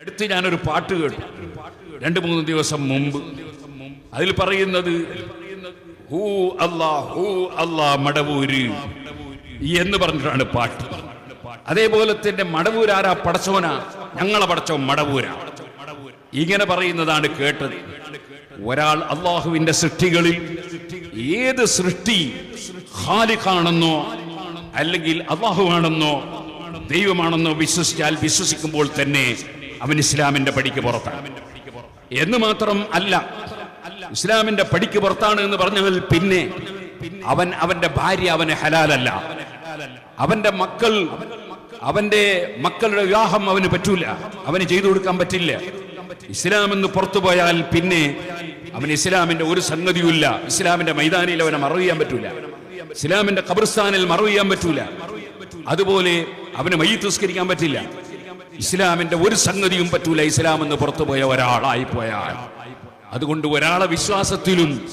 അടുത്ത് ഞാനൊരു പാട്ട് കേട്ടു. രണ്ട് മൂന്ന് ദിവസം മുമ്പ്. അതിൽ പറയുന്നത് ഹൂ അല്ലാ ഹൂ അല്ലാ മടവൂര്. എന്ന് പറഞ്ഞിട്ടാണ് പാട്ട്. അതേപോലെ തന്നെ മടവൂര് ആരാ പടച്ചോനാ ഞങ്ങളെ പടച്ചോ മടവൂരാ. ഇങ്ങനെ പറയുന്നതാണ് കേട്ടത്. ഒരാൾ അള്ളാഹുവിന്റെ സൃഷ്ടികളിൽ ഏത് സൃഷ്ടി ഹാലിഖാണെന്നോ അല്ലെങ്കിൽ അള്ളാഹുവാണെന്നോ ദൈവമാണെന്നോ വിശ്വസിച്ചാൽ വിശ്വസിക്കുമ്പോൾ തന്നെ അവൻ ഇസ്ലാമിന്റെ പടിക്ക് പുറത്താണ്. എന്ന് മാത്രം അല്ല ഇസ്ലാമിന്റെ പടിക്ക് പുറത്താണ് എന്ന് പറഞ്ഞാൽ പിന്നെ അവൻ അവന്റെ ഭാര്യ അവന് ഹലാലല്ല. അവന്റെ മക്കൾ അവന്റെ മക്കളുടെ വിവാഹം അവന് പറ്റൂല. അവന് ചെയ്തു കൊടുക്കാൻ പറ്റില്ല. ഇസ്ലാം എന്ന് പുറത്തു പോയാൽ പിന്നെ അവൻ ഇസ്ലാമിന്റെ ഒരു സംഗതിയുമില്ല. ഇസ്ലാമിന്റെ മൈതാനിയിൽ അവനെ മറവ് ചെയ്യാൻ പറ്റൂല. ഇസ്ലാമിന്റെ ഖബർസ്ഥാനിൽ ചെയ്യാൻ പറ്റൂല. അതുപോലെ അവന് മയ്യത്ത് നിസ്കരിക്കാൻ പറ്റില്ല. ഇസ്ലാമിന്റെ ഒരു സംഗതിയും പറ്റൂല. ഇസ്ലാം എന്ന് പുറത്തുപോയ ഒരാളായി പോയാൽ. അതുകൊണ്ട് ഒരാളെ വിശ്വാസത്തിലും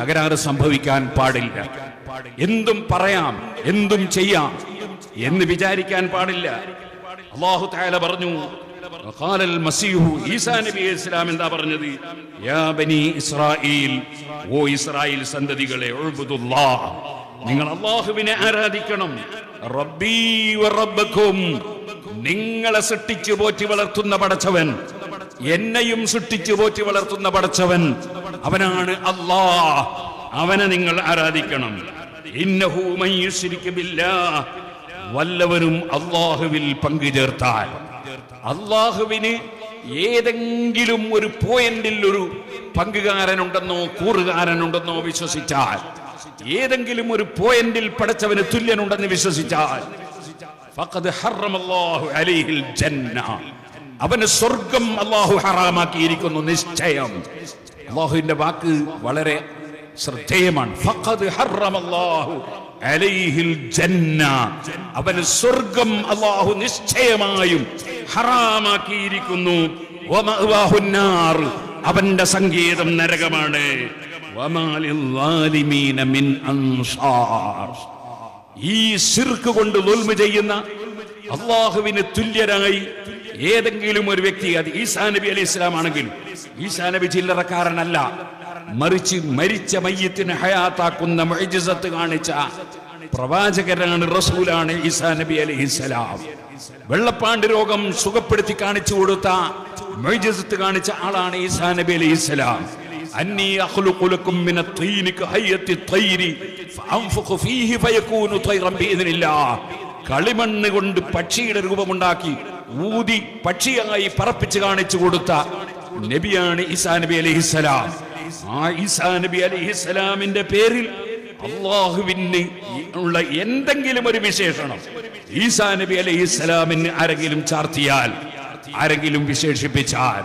തകരാറ് സംഭവിക്കാൻ പാടില്ല. എന്തും പറയാം എന്തും ചെയ്യാം എന്ന് വിചാരിക്കാൻ പാടില്ല. അള്ളാഹു താല പറഞ്ഞു ഈസാ ഇസ്ലാം എന്താ ഓ സന്തതികളെ നിങ്ങൾ അള്ളാഹുവിനെ ആരാധിക്കണം. നിങ്ങളെ സൃഷ്ടിച്ചു പോറ്റി വളർത്തുന്ന പടച്ചവൻ എന്നെയും സൃഷ്ടിച്ചു പോറ്റി വളർത്തുന്ന പടച്ചവൻ അവനാണ് അല്ലാ അവനെ നിങ്ങൾ ആരാധിക്കണം. വല്ലവരും അള്ളാഹുവിൽ പങ്കു ചേർത്താൽ അള്ളാഹുവിന് ഏതെങ്കിലും ഒരു പോയിന്റിൽ ഒരു പങ്കുകാരനുണ്ടെന്നോ കൂറുകാരനുണ്ടെന്നോ വിശ്വസിച്ചാൽ ഏതെങ്കിലും ഒരു പോയിന്റിൽ പടച്ചവന് തുല്യനുണ്ടെന്ന് വിശ്വസിച്ചാൽ അവന് സ്വർഗം അള്ളാഹു ഹറാമാക്കിയിരിക്കുന്നു നിശ്ചയം. അള്ളാഹുവിന്റെ വാക്ക് വളരെ ശ്രദ്ധേയമാണ്. അവന് സ്വർഗം അള്ളാഹു നിശ്ചയമായും ഹറാമാക്കിയിരിക്കുന്നു. അവന്റെ സംഗീതം നരകമാണ്. വമാലിൽ മിൻ അൻസാർ. ഈ സിർക്ക് കൊണ്ട് ദുൽമ ചെയ്യുന്ന അള്ളാഹുവിന് തുല്യരായി ഏതെങ്കിലും ഒരു വ്യക്തി അത് ഈസാ നബി അലി ഇസ്ലാം ആണെങ്കിലും ഈസാ നബി ചില്ലറക്കാരനല്ല മറിച്ച് മരിച്ച മയ്യത്തിന് ഹയാത്താക്കുന്ന മൊയ്ജിസത്ത് കാണിച്ച പ്രവാചകരാണ് റസൂലാണ് ഈസാ നബി അലി ഇസ്ലാം വെള്ളപ്പാണ്ട് രോഗം സുഖപ്പെടുത്തി കാണിച്ചു കൊടുത്ത മൊയ്ജിസത്ത് കാണിച്ച ആളാണ് ഈസാ നബി അലൈഹിസ്സലാം അന്നി അഖ്ലുഖു ലക്കും മിന الطين كهيئة الطير فأنفخ فيه فيكون طيرا بإذن الله കളിമണ്ണ് കൊണ്ട് പക്ഷിയുടെ രൂപമുണ്ടാക്കി ഊതി പക്ഷിയായി പറപ്പിച്ച് കാണിച്ചു കൊടുത്ത നബിയാണ് ഈസാ നബി അലൈഹിസ്സലാം ആ ഈസാ നബി അലൈഹിസ്സലാമിന്റെ പേരിൽ അള്ളാഹുവിന് ഉള്ള എന്തെങ്കിലും ഒരു വിശേഷണം ഈസാ നബി അലൈഹിസ്സലാമിന് ആരെങ്കിലും ചാർത്തിയാൽ ആരെങ്കിലും വിശേഷിപ്പിച്ചാൽ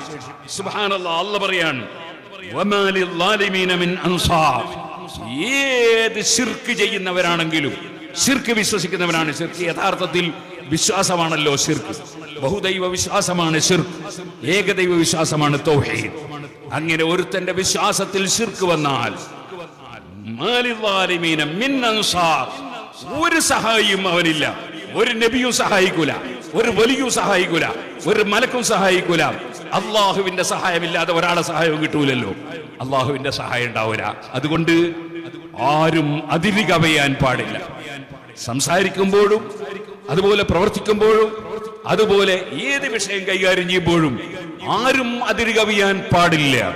സുബ്ഹാനല്ലാഹ് അല്ല പറയാണ് ഏത് ശിർക്ക് ചെയ്യുന്നവരാണെങ്കിലും ശിർക്ക് വിശ്വസിക്കുന്നവരാണ് ശിർക്ക്. യഥാർത്ഥത്തിൽ വിശ്വാസമാണല്ലോ ശിർക്ക്. ബഹുദൈവ വിശ്വാസമാണ് ശിർക്ക്. ഏകദൈവ വിശ്വാസമാണ് തൗഹീദ്. അങ്ങനെ ഒരുത്തന്റെ വിശ്വാസത്തിൽ ശിർക്ക് വന്നാൽ ഒരു സഹായിയും അവനില്ല. ഒരു നബിയും സഹായിക്കൂല. ഒരു വലിയും സഹായിക്കൂല. ഒരു മലക്കും സഹായിക്കൂല. അള്ളാഹുവിന്റെ സഹായമില്ലാതെ ഒരാളെ സഹായവും കിട്ടൂലല്ലോ. അള്ളാഹുവിന്റെ സഹായം ഉണ്ടാവില്ല അതുകൊണ്ട് ആരും അതിര് കവയാൻ പാടില്ല. സംസാരിക്കുമ്പോഴും അതുപോലെ പ്രവർത്തിക്കുമ്പോഴും അതുപോലെ ഏത് വിഷയം കൈകാര്യം ചെയ്യുമ്പോഴും ആരും അതിര് കവിയാൻ പാടില്ല.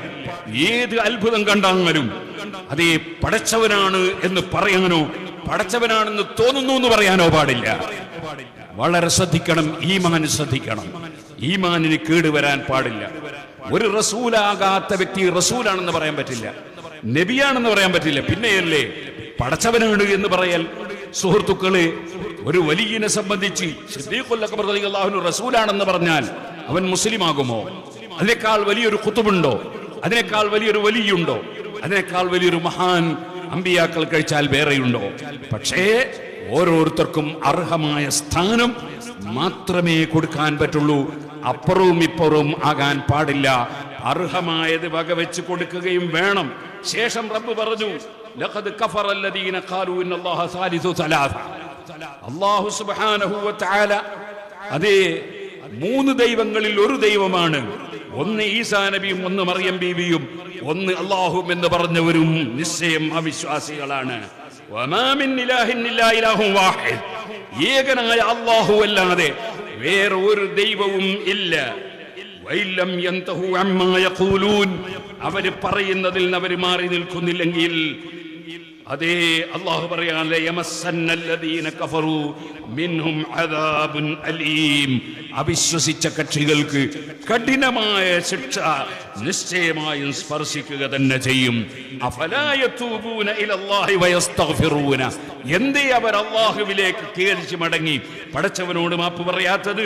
ഏത് അത്ഭുതം കണ്ടാലും അതേ പടച്ചവനാണ് എന്ന് പറയാനോ പടച്ചവനാണെന്ന് തോന്നുന്നു എന്ന് പറയാനോ പാടില്ല. വളരെ ശ്രദ്ധിക്കണം ഈ ഈമാൻ ശ്രദ്ധിക്കണം. ഈമാനിന് കേടുവരാൻ പാടില്ല. ഒരു റസൂലാകാത്ത വ്യക്തി റസൂലാണെന്ന് പറയാൻ പറ്റില്ല. നബിയാണെന്ന് പറയാൻ പറ്റില്ല. പിന്നെയല്ലേ പടച്ചവനാണ് എന്ന് പറയൽ. സുഹൃത്തുക്കളെ ഒരു വലിയനെ സംബന്ധിച്ച് റസൂലാണെന്ന് പറഞ്ഞാൽ അവൻ മുസ്ലിം ആകുമോ അതിനേക്കാൾ വലിയൊരു കുത്തുബുണ്ടോ അതിനേക്കാൾ വലിയൊരു വലിയുണ്ടോ? അതിനേക്കാൾ വലിയൊരു മഹാൻ അമ്പിയാക്കൾ കഴിച്ചാൽ വേറെയുണ്ടോ? പക്ഷേ ഓരോരുത്തർക്കും അർഹമായ സ്ഥാനം മാത്രമേ കൊടുക്കാൻ പറ്റുള്ളൂ. അപ്പുറവും ഇപ്പുറവും ആകാൻ പാടില്ല. അർഹമായത് വകവെച്ച് കൊടുക്കുകയും വേണം. ശേഷം റബ്ബ് പറഞ്ഞു വ അതേ മൂന്ന് ദൈവങ്ങളിൽ ഒരു ദൈവമാണ്. ഒന്ന് ഈസാ നബിയും ഒന്ന് മറിയം ബീവിയും. ഒന്ന് അള്ളാഹും എന്ന് പറഞ്ഞവരും നിശ്ചയം അവിശ്വാസികളാണ്. ഏകനായ അള്ളാഹു അല്ലാതെ വേറെ ഒരു ദൈവവും ഇല്ല വൈലം യന്തഹു അമ്മാ യഖൂലൂൻ അവര് പറയുന്നതിൽ നിന്ന് അവര് മാറി നിൽക്കുന്നില്ലെങ്കിൽ അതേ അള്ളാഹു പറയാൻ അവിശ്വസിച്ച കക്ഷികൾക്ക് കഠിനമായ ശിക്ഷ നിശ്ചയമായും സ്പർശിക്കുക തന്നെ ചെയ്യും. എന്തേ അവർ അള്ളാഹുവിലേക്ക് കേൾച്ചു മടങ്ങി? പടച്ചവനോട് മാപ്പ് പറയാത്തത്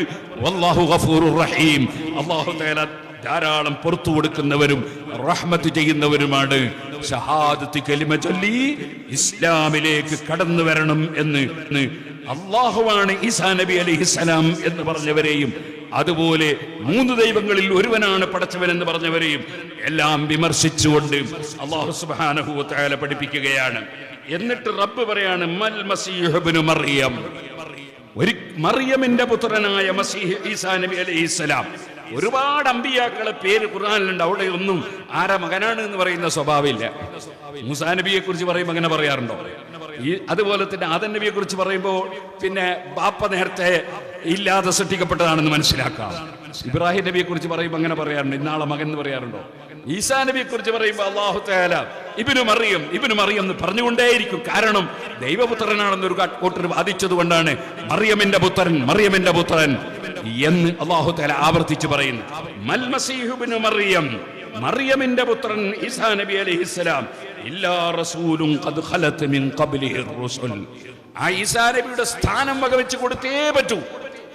ഗഫൂറുർ റഹീം. അള്ളാഹു തആല ധാരാളം പുറത്തു കൊടുക്കുന്നവരും റഹ്മത്ത് ചെയ്യുന്നവരുമാണ്. ഷഹാദത്ത് കലിമ ചൊല്ലി ഇസ്ലാമിലേക്ക് കടന്നു വരണം എന്ന് അള്ളാഹുവാണ് ഈസാ നബി അലിഹിസലാം എന്ന് പറഞ്ഞവരെയും അതുപോലെ മൂന്ന് ദൈവങ്ങളിൽ ഒരുവനാണ് പടച്ചവൻ എന്ന് പറഞ്ഞവരെയും എല്ലാം വിമർശിച്ചുകൊണ്ട് അള്ളാഹു സുബാനഹുല പഠിപ്പിക്കുകയാണ്. എന്നിട്ട് റബ്ബ് പറയാണ് മൽ മസീഹബിനു മറിയം. ഒരു മറിയമിന്റെ പുത്രനായ മസീഹ് ഈസാ നബി അലൈഹിസ്സലാം ഒരുപാട് അമ്പിയാക്കളെ പേര് ഖുർആാനിലുണ്ട്. അവിടെ ഒന്നും ആരാ മകനാണ് എന്ന് പറയുന്ന സ്വഭാവമില്ല. മുസാ നബിയെ കുറിച്ച് പറയുമ്പോൾ അങ്ങനെ പറയാറുണ്ടോ? ഈ അതുപോലെ തന്നെ ആദൻ നബിയെ കുറിച്ച് പറയുമ്പോൾ പിന്നെ ബാപ്പ നേരത്തെ ഇല്ലാതെ സൃഷ്ടിക്കപ്പെട്ടതാണെന്ന് മനസ്സിലാക്കാം. ഇബ്രാഹിം നബിയെ കുറിച്ച് പറയുമ്പോൾ അങ്ങനെ പറയാറുണ്ട്. ഇന്നാളെ മകൻ എന്ന് പറയാറുണ്ടോ? ഈസാ നബിയെ കുറിച്ച് പറയുമ്പോൾ അള്ളാഹു തേല ഇബിനു മറിയം ഇബിനു മറിയം എന്ന് പറഞ്ഞുകൊണ്ടേയിരിക്കും. കാരണം ദൈവപുത്രനാണെന്ന് ഒരു കൂട്ടർ വാദിച്ചത് കൊണ്ടാണ് മറിയമിന്റെ പുത്രൻ മറിയമിന്റെ പുത്രൻ എന്ന് അള്ളാഹു തല ആവർത്തിച്ച് പറയുന്നു. മൽ മസീഹു മറിയം. മറിയമിന്റെ പുത്രൻ ഈസാ നബി അലൈഹിസ്സലാം ഇല്ലാ റസൂലും ഖദ് ഖലത്ത് മിൻ ഖബ്ലിഹി റുസുൽ. ആ ഈസാ നബിയുടെ സ്ഥാനം വകവെച്ച് കൊടുത്തേ പറ്റൂ.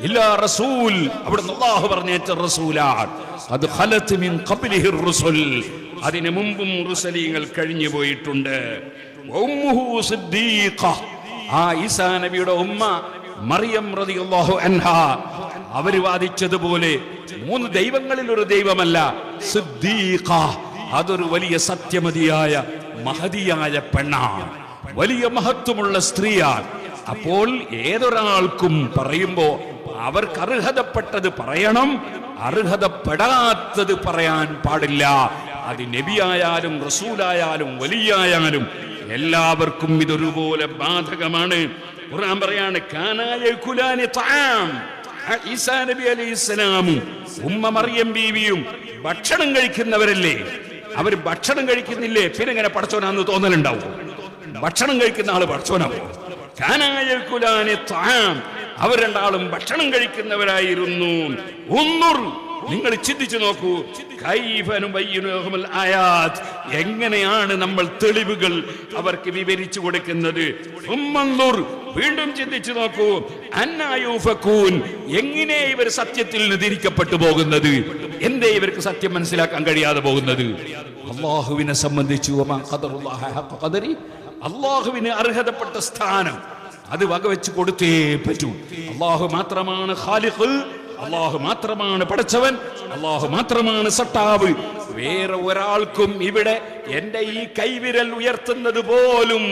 ഇല്ലാ റസൂൽ. അവിടുന്ന് അള്ളാഹു പറഞ്ഞേറ്റ റസൂലാണ് ഖദ് ഖലത്ത് മിൻ ഖബ്ലിഹി റുസുൽ. അതിനു മുമ്പും റുസലീങ്ങൾ കഴിഞ്ഞു പോയിട്ടുണ്ട്. ആ ഈസാ നബിയുടെ ഉമ്മ മറിയം റളിയല്ലാഹു അൻഹ. അവർ വാദിച്ചതുപോലെ മൂന്ന് ദൈവങ്ങളിൽ ഒരു ദൈവമല്ല സിദ്ദീഖ. അതൊരു വലിയ സത്യമതിയായ മഹതിയായ പെണ്ണാണ്. വലിയ മഹത്വമുള്ള സ്ത്രീയാണ്. അപ്പോൾ ഏതൊരാൾക്കും പറയുമ്പോ അവർക്ക് അർഹതപ്പെട്ടത് പറയണം അർഹതപ്പെടാത്തത് പറയാൻ പാടില്ല. അത് നബിയായാലും റസൂലായാലും വലിയായാലും എല്ലാവർക്കും ഇതൊരുപോലെ ബാധകമാണ്. ഖുർആൻ പറയാണ് കാനായ കുലാനി തആം ഈസാ നബി അലൈഹി ഉമ്മ മറിയം ബീവിയും ഭക്ഷണം കഴിക്കുന്നവരല്ലേ? അവർ ഭക്ഷണം കഴിക്കുന്നില്ലേ? പിന്നെ ഇങ്ങനെ പടച്ചോനാന്ന് തോന്നലുണ്ടാവും. ഭക്ഷണം കഴിക്കുന്ന ആൾ പടച്ചോനാവും കാനായ കുലാനി തആം അവർ രണ്ടാളും ഭക്ഷണം കഴിക്കുന്നവരായിരുന്നു. ഉന്നുർ നിങ്ങൾ ചിന്തിച്ചു നോക്കൂ. ആയാത് എങ്ങനെയാണ് നമ്മൾ തെളിവുകൾ അവർക്ക് വിവരിച്ചു കൊടുക്കുന്നത്? വീണ്ടും ചിന്തിച്ചു നോക്കൂ. അന്നായൂഫക്കൂൻ എങ്ങനെ ഇവർ സത്യത്തിൽ നിന്ന് തിരിക്കപ്പെട്ടു പോകുന്നത്? എന്തേ ഇവർക്ക് സത്യം മനസ്സിലാക്കാൻ കഴിയാതെ പോകുന്നത്? അള്ളാഹുവിനെ സംബന്ധിച്ചു അള്ളാഹുവിന് അർഹതപ്പെട്ട സ്ഥാനം അത് വകവെച്ച് കൊടുത്തേ പറ്റൂ. അള്ളാഹു മാത്രമാണ് ഖാലിഖ് അള്ളാഹു മാത്രമാണ് പടച്ചവൻ അള്ളാഹു മാത്രമാണ് സട്ടാവ്. വേറെ ഒരാൾക്കും ഇവിടെ എന്റെ ഈ കൈവിരൽ ഉയർത്തുന്നത് പോലും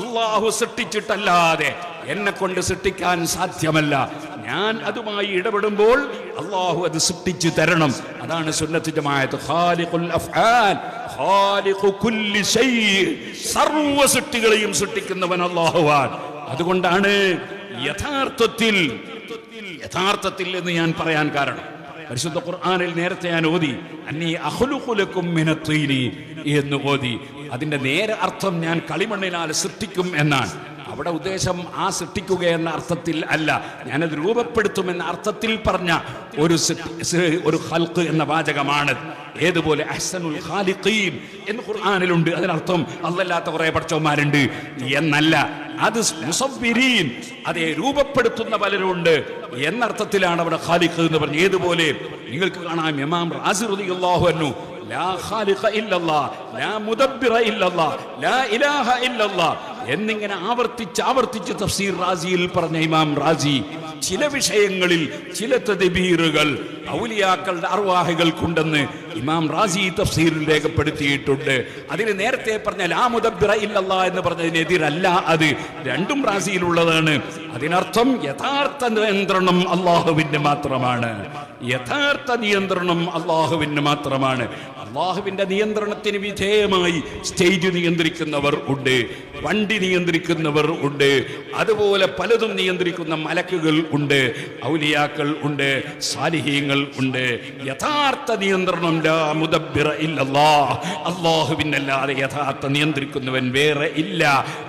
അള്ളാഹു സൃഷ്ടിച്ചിട്ടല്ലാതെ എന്നെ കൊണ്ട് സൃഷ്ടിക്കാൻ സാധ്യമല്ല. ഞാൻ അതുമായി ഇടപെടുമ്പോൾ അള്ളാഹു അത് സൃഷ്ടിച്ചു തരണം. അതാണ് സുന്നത്ത് ജമാഅത്ത്. ഖാലിഖുൽ ഖാലിഖു കുല്ലി സൃഷ്ടികളെയും സൃഷ്ടിക്കുന്നവൻ അള്ളാഹുവാൻ അതുകൊണ്ടാണ് യഥാർത്ഥത്തിൽ യഥാർത്ഥത്തിൽ എന്ന് ഞാൻ പറയാൻ കാരണം. പരിശുദ്ധ ഖുർആാനിൽ നേരത്തെ ഞാൻ ഓതി അന്നീ അഹ്ലുഖുലക്കും മിനത്തീനി എന്ന് ഓതി. അതിന്റെ നേരെ അർത്ഥം ഞാൻ കളിമണ്ണിനാൽ സൃഷ്ടിക്കും എന്നാണ്. അവിടെ ഉദ്ദേശം ആ സൃഷ്ടിക്കുക എന്ന അർത്ഥത്തിൽ അല്ല. ഞാനത് രൂപപ്പെടുത്തുമെന്ന അർത്ഥത്തിൽ പറഞ്ഞ ഒരു ഒരു ഹൽക്ക് എന്ന വാചകമാണ്. ഏതുപോലെ അഹ്സനുൽ ഖാലിഖീൻ എന്ന് ഖുർആനിലുണ്ട്. അതിനർത്ഥം അല്ലല്ലാത്ത കുറെ പഠിച്ചവന്മാരുണ്ട്. എന്നല്ല അത് മുസവ്വിരീൻ അതെ രൂപപ്പെടുത്തുന്ന പലരുണ്ട്. എന്നർത്ഥത്തിലാണ് അവിടെ ഖാലിഖ് എന്ന് പറഞ്ഞു. ഏതുപോലെ? നിങ്ങൾക്ക് കാണാം ഇമാം റാസി റളിയല്ലാഹു അൻഹു ലാ ഖാലിഖ ഇല്ലല്ലാഹ് ലാ മുദബ്ബിറ ഇല്ലല്ലാഹ് ലാ ഇലാഹ ഇല്ലല്ലാഹ് എന്നിങ്ങനെ ആവർത്തിച്ച് ആവർത്തിച്ച് തഫ്സീർ റാസിയിൽ പറഞ്ഞ ഇമാം റാസി ചില വിഷയങ്ങളിൽ ചില തദ്ബീറുകൾ ഔലിയാക്കളുടെ അർവാഹികൾക്കുണ്ടെന്ന് ഇമാം റാസി തഫ്സീറിൽ രേഖപ്പെടുത്തിയിട്ടുണ്ട്. അതിന് നേരത്തെ പറഞ്ഞ ലാ മുദബ്ബിറ ഇല്ലല്ലാ എന്ന് പറഞ്ഞതിനെതിരല്ല അത്. രണ്ടും റാസിയിലുള്ളതാണ്. അതിനർത്ഥം യഥാർത്ഥ നിയന്ത്രണം അള്ളാഹുവിന് മാത്രമാണ്. യഥാർത്ഥ നിയന്ത്രണം അള്ളാഹുവിന് മാത്രമാണ്. അള്ളാഹുവിന്റെ നിയന്ത്രണത്തിന് വിധേയമായി സ്റ്റേജ് നിയന്ത്രിക്കുന്നവർ ഉണ്ട് വണ്ടി നിയന്ത്രിക്കുന്നവർ ഉണ്ട് അതുപോലെ പലതും നിയന്ത്രിക്കുന്ന മലക്കുകൾ ഉണ്ട് ഔലിയാക്കൾ ഉണ്ട് സാലിഹീങ്ങൾ ഉണ്ട്. യഥാർത്ഥ നിയന്ത്രണം അള്ളാഹുവിനല്ലാതെ യഥാർത്ഥ നിയന്ത്രിക്കുന്നവൻ വേറെ ഇല്ല.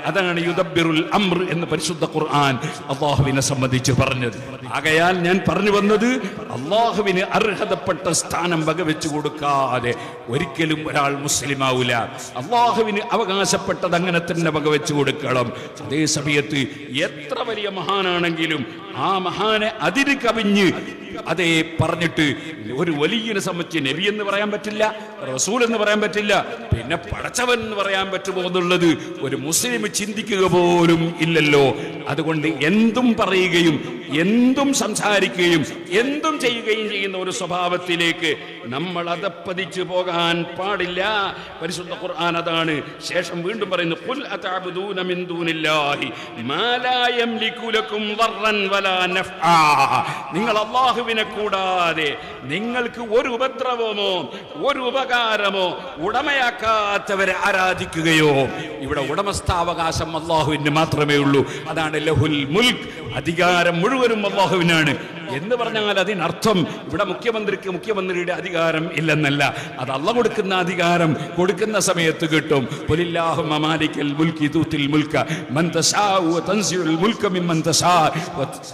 അതാണ് യുദബിറുൽ അംർ എന്ന് പരിശുദ്ധ ഖുർആൻ അള്ളാഹുവിനെ സംബന്ധിച്ച് പറഞ്ഞത്. ആകയാൽ ഞാൻ പറഞ്ഞു വന്നത് അള്ളാഹുവിന് അർഹതപ്പെട്ട സ്ഥാനം വകവെച്ചു കൊടുക്കാതെ ഒരിക്കലും ഒരാൾ മുസ്ലിം ആവൂല അള്ളാഹുവിന് അവകാശപ്പെട്ടത് അങ്ങനെ തന്നെ പകവെച്ചു കൊടുക്കണം. അതേ സമയത്ത് എത്ര വലിയ മഹാനാണെങ്കിലും ആ മഹാനെ അതിര് കവിഞ്ഞ് അതേ പറഞ്ഞിട്ട് ഒരു വലിയനെ സംബന്ധിച്ച് നബി എന്ന് പറയാൻ പറ്റില്ല റസൂൽ എന്ന് പറയാൻ പറ്റില്ല പിന്നെ പടച്ചവൻ എന്ന് പറയാൻ പറ്റുമോ എന്നുള്ളത് ഒരു മുസ്ലിം ചിന്തിക്കുക പോലും ഇല്ലല്ലോ. അതുകൊണ്ട് എന്തും പറയുകയും എന്തും സംസാരിക്കുകയും എന്തും ചെയ്യുകയും ചെയ്യുന്ന ഒരു സ്വഭാവത്തിലേക്ക് നമ്മൾ അതപ്പതിച്ചു പോകാൻ പാടില്ല. പരിശുദ്ധ ഖുർആൻ അതാണ്. ശേഷം വീണ്ടും പറയുന്നു "ഖുൽ മിൻ മാ ലാ ലക്കും വലാ നഫ്ആ." നിങ്ങൾ അള്ളാഹുവിനെ കൂടാതെ നിങ്ങൾക്ക് ഒരു ഉപദ്രവമോ ഒരു ഉപകാരമോ ഉടമയാക്കാത്തവരെ ആരാധിക്കുകയോ? ഇവിടെ ഉടമസ്ഥാവകാശം അള്ളാഹുവിന് മാത്രമേ ഉള്ളൂ. അതാണ് ലഹുൽ മുൽക്ക് അധികാരം മുഴുവനും അള്ളാഹുവിനാണ്. എന്ന് പറഞ്ഞാൽ അതിനർത്ഥം ഇവിടെ മുഖ്യമന്ത്രിക്ക് മുഖ്യമന്ത്രിയുടെ അധികാരം ഇല്ലെന്നല്ല. അത് അള്ള കൊടുക്കുന്ന അധികാരം കൊടുക്കുന്ന സമയത്ത് കിട്ടും.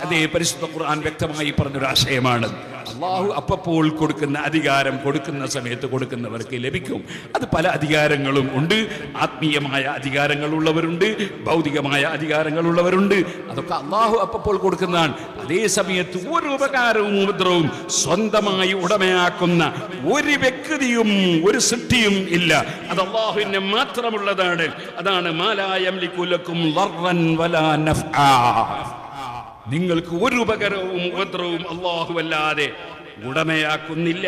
അതേ പരിശുദ്ധ ഖുർആൻ വ്യക്തമായി പറഞ്ഞൊരു ആശയമാണ് അള്ളാഹു അപ്പപ്പോൾ കൊടുക്കുന്ന അധികാരം കൊടുക്കുന്ന സമയത്ത് കൊടുക്കുന്നവർക്ക് ലഭിക്കും. അത് പല അധികാരങ്ങളും ഉണ്ട്. ആത്മീയമായ അധികാരങ്ങളുള്ളവരുണ്ട്. ഭൗതികമായ അധികാരങ്ങളുള്ളവരുണ്ട്. അതൊക്കെ അള്ളാഹു അപ്പപ്പോൾ കൊടുക്കുന്നതാണ്. അതേ സമയത്ത് ഒരു ഉപകാരവും ഉപദ്രവവും സ്വന്തമായി ഉടമയാക്കുന്ന ഒരു വ്യക്തിയും ഒരു സൃഷ്ടിയും ഇല്ല. അത് അള്ളാഹുവിന് മാത്രമുള്ളതാണ്. അതാണ് മാലായം ലിക്കുലക്കും വലാ നഫ്ആ. നിങ്ങൾക്ക് ഒരു ഉപകരവും ഉപദ്രവവും അള്ളാഹുവല്ലാതെ ഉടമയാക്കുന്നില്ല.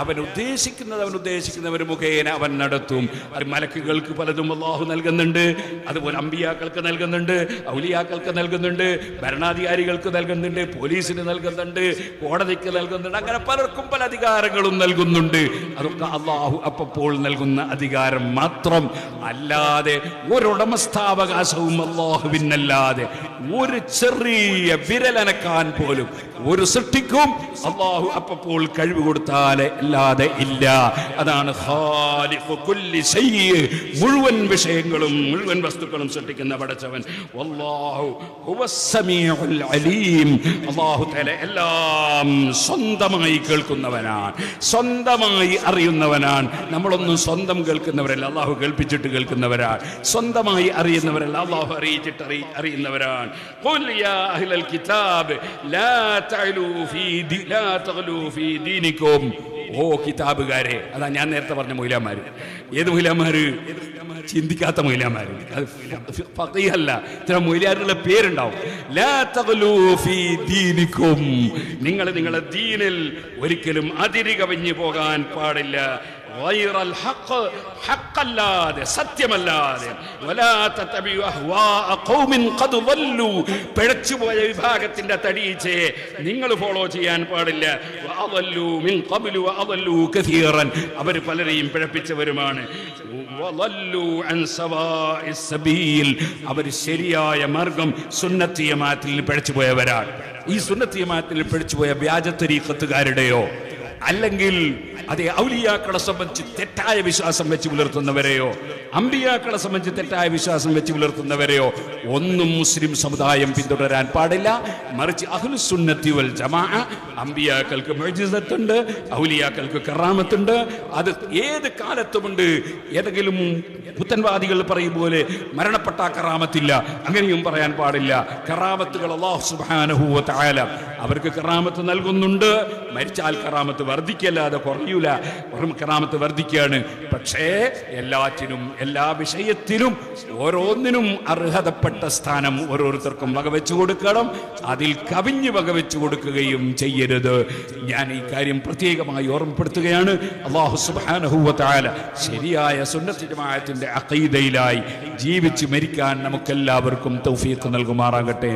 അവൻ ഉദ്ദേശിക്കുന്നത് അവൻ ഉദ്ദേശിക്കുന്നവർ മുഖേന അവൻ നടത്തും. അത് മലക്കുകൾക്ക് പലതും അള്ളാഹു നൽകുന്നുണ്ട്. അതുപോലെ അമ്പിയാക്കൾക്ക് നൽകുന്നുണ്ട്. ഔലിയാക്കൾക്ക് നൽകുന്നുണ്ട്. ഭരണാധികാരികൾക്ക് നൽകുന്നുണ്ട്. പോലീസിന് നൽകുന്നുണ്ട്. കോടതിക്ക് നൽകുന്നുണ്ട്. അങ്ങനെ പലർക്കും പല അധികാരങ്ങളും നൽകുന്നുണ്ട്. അതൊക്കെ അള്ളാഹു അപ്പപ്പോൾ നൽകുന്ന അധികാരം മാത്രം അല്ലാതെ ഒരുടമസ്ഥാവകാശവും അള്ളാഹുവിനല്ലാതെ ഒരു ചെറിയ വിരലനക്കാൻ പോലും ഒരു സൃഷ്ടിക്കും അള്ളാഹു അപ്പപ്പോൾ കഴിവ് കൊടുത്താലേ അല്ലാതെ ഇല്ല. അതാണ്. മുഴുവൻ വിഷയങ്ങളും മുഴുവൻ വസ്തുക്കളും സൃഷ്ടിക്കുന്ന പടച്ചവൻ. എല്ലാം സ്വന്തമായി കേൾക്കുന്നവനാണ്. സ്വന്തമായി അറിയുന്നവനാണ്. നമ്മളൊന്നും സ്വന്തം കേൾക്കുന്നവരല്ല. അള്ളാഹു കേൾപ്പിച്ചിട്ട് കേൾക്കുന്നവരാണ്. സ്വന്തമായി അറിയുന്നവരല്ല. അള്ളാഹു അറിയിച്ചിട്ട് അറിയി അറിയുന്നവരാണ്. ഫീ ദി- ഓ കിതാബുകാരെ. അതാ ഞാൻ നേരത്തെ പറഞ്ഞ മൊയിലാമാര് ഏത് മൊയിലാമാര് ചിന്തിക്കാത്ത മൊയിലാമാര് ഫഖീഹല്ല. ചില മൊയിലാരുടെ പേരുണ്ടാവും. നിങ്ങൾ നിങ്ങളുടെ ദീനിൽ ഒരിക്കലും അതിരി കവിഞ്ഞു പോകാൻ പാടില്ല. ഹഖല്ലാതെ സത്യമല്ലാതെ. പിഴച്ചുപോയ വിഭാഗത്തിന്റെ തടീച്ചയെ നിങ്ങൾ ഫോളോ ചെയ്യാൻ പാടില്ല. അവർ പലരെയും പിഴപ്പിച്ചവരുമാണ്. അവർ ശരിയായ മാർഗം സുന്നത്തിയമാത്തിൽ പിഴച്ചുപോയവരാണ്. ഈ സുന്നത്തിയമാത്തിൽ പിഴച്ചുപോയ വ്യാജത്തരീക്കത്തുകാരുടെയോ അല്ലെങ്കിൽ അതെ ഔലിയാക്കളെ സംബന്ധിച്ച് തെറ്റായ വിശ്വാസം വെച്ച് പുലർത്തുന്നവരെയോ അമ്പിയാക്കളെ സംബന്ധിച്ച് തെറ്റായ വിശ്വാസം വെച്ച് പുലർത്തുന്നവരെയോ ഒന്നും മുസ്ലിം സമുദായം പിന്തുടരാൻ പാടില്ല. മറിച്ച് അഹ്ലുസുന്നത്തി വൽ ജമാ അമ്പിയാക്കൾക്ക് മൊയ്ജിസത്തുണ്ട് ഔലിയാക്കൾക്ക് കറാമത്തുണ്ട്. അത് ഏത് കാലത്തുമുണ്ട്? ഏതെങ്കിലും പുത്തൻവാദികൾ പറയും പോലെ മരണപ്പെട്ട കറാമത്തില്ല. അങ്ങനെയും പറയാൻ പാടില്ല. കറാമത്തുകൾ അള്ളാഹു സുബ്ഹാനഹു വ തആല അവർക്ക് കറാമത്ത് നൽകുന്നുണ്ട്. മരിച്ചാൽ കറാമത്ത് വർദ്ധിക്കല്ലാതെ കുറയൂല. കറാമത്ത് വർദ്ധിക്കുകയാണ്. പക്ഷേ എല്ലാറ്റിനും എല്ലാ വിഷയത്തിലും ഓരോന്നിനും അർഹതപ്പെട്ട സ്ഥാനം ഓരോരുത്തർക്കും വകവെച്ചു കൊടുക്കണം. അതിൽ കവിഞ്ഞ് വകവെച്ചു കൊടുക്കുകയും ചെയ്യരുത്. ഞാൻ ഈ കാര്യം പ്രത്യേകമായി ഓർമ്മപ്പെടുത്തുകയാണ്. അള്ളാഹു സുബാനഹുവല ശരിയായ സുന്നത്ത് അക്കൈതയിലായി ജീവിച്ച് മരിക്കാൻ നമുക്കെല്ലാവർക്കും തൗഫീഖ് നൽകുമാറാകട്ടെ.